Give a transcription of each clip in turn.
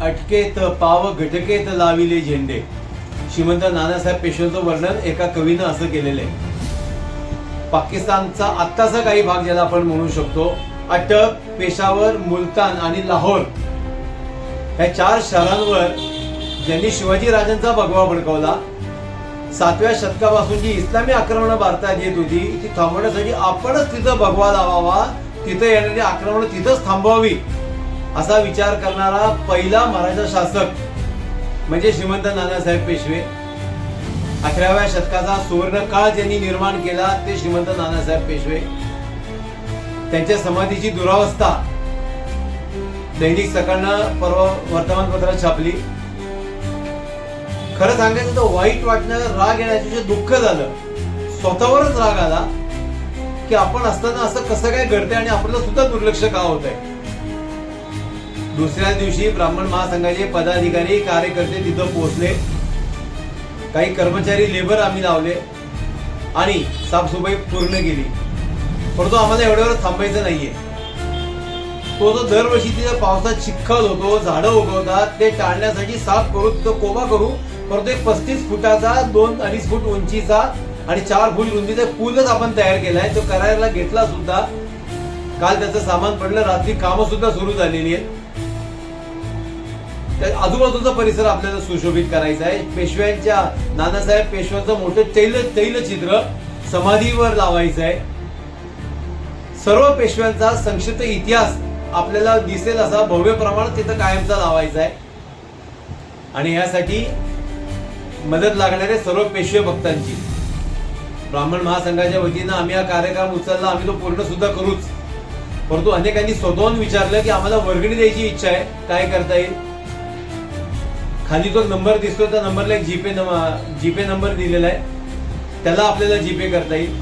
अटकेत पाव घटकेत लाविले झेंडे. श्रीमंत नानासाहेब पेशव्यांचं वर्णन एका कवीनं असं केलेलं आहे. पाकिस्तानचा आत्ताचा काही भाग ज्याला आपण म्हणू शकतो अटक पेशावर मुलतान आणि लाहोर. या चार शहरांवर ज्यांनी शिवाजी राजांचा भगवा भडकवला सातव्या शतकापासून जी इस्लामी आक्रमणं भारतात येत होती ती थांबवण्यासाठी आपणच तिथं भगवा लावावा तिथं येणारी आक्रमणं तिथंच थांबवावी. असा विचार करणारा पहिला मराठा शासक म्हणजे श्रीमंत नानासाहेब पेशवे. अठराव्या शतकाचा सुवर्ण काळ ज्यांनी निर्माण केला ते श्रीमंत नानासाहेब पेशवे. त्यांच्या समाधीची दुरावस्था दैनिक सकाळनं परवा वर्तमानपत्रात छापली. खरं सांगायचं तर वाईट वाटणं राग येण्याचे जे दुःख झालं स्वतःवरच राग आला की आपण असताना असं कसं काय घडतंय आणि आपल्याला सुद्धा दुर्लक्ष का होत आहे दुसऱ्या दिवशी ब्राह्मण महासंघाचे पदाधिकारी कार्यकर्ते तिथं पोहोचले. काही कर्मचारी लेबर आम्ही लावले आणि साफसफाई पूर्ण केली. परंतु आम्हाला एवढ्यावर थांबायचं नाहीये. तो जो दरवर्षी तिथं पावसात चिखल होतो झाडं उगवतात ते टाळण्यासाठी साफ करू तो कोबा करू परंतु एक पस्तीस फुटाचा दोन अडीच फूट उंचीचा आणि चार फूट रुंदीचा पूलच आपण तयार केलाय. तो करायला घेतला सुद्धा. काल त्याचं सामान पडलं रात्री कामं सुद्धा सुरू झालेली आहेत. आजूबाजूचा परिसर आपल्याला सुशोभित करायचा आहे. पेशव्यांच्या नानासाहेब पेशव्यांचं मोठं तैल तैलचित्र समाधीवर लावायचं आहे. सर्व पेशव्यांचा संक्षिप्त इतिहास आपल्याला दिसेल असा भव्य प्रमाणात तिथं कायमचा लावायचा आहे. आणि यासाठी मदत लागणारे सर्व पेशवे भक्तांची. ब्राह्मण महासंघाच्या वतीनं आम्ही हा कार्यक्रम उचलला. आम्ही तो पूर्ण सुद्धा करूच. परंतु अनेकांनी स्वतःहून विचारलं की आम्हाला वर्गणी द्यायची इच्छा आहे. काय करता येईल? खाली तो नंबर दिसतो त्या नंबरला एक जीपे जीपे नंबर दिलेला आहे. त्याला आपल्याला जीपे करता येईल.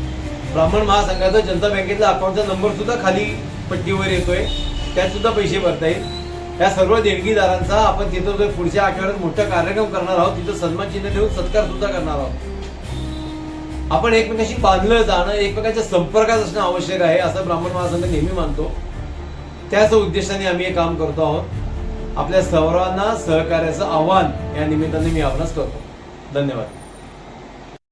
ब्राह्मण महासंघाचा जनता बँकेतला अकाउंटचा नंबर सुद्धा खाली पट्टीवर येतोय. त्यात सुद्धा पैसे भरता येईल. या सर्व देणगीदारांचा आपण तिथं जो पुढच्या आठवड्यात मोठा कार्यक्रम करणार आहोत तिथं सन्मान चिन्ह ठेवून सत्कार सुद्धा करणार आहोत. आपण एकमेकाशी बांधलं जाणं एकमेकांच्या संपर्कात असणं आवश्यक आहे असं ब्राह्मण महासंघ नेहमी मानतो. त्याच उद्देशाने आम्ही हे काम करतो आहोत. आपल्या सर्वांना सहकार्याचं आव्हान या निमित्ताने मी आपणास करतो. धन्यवाद.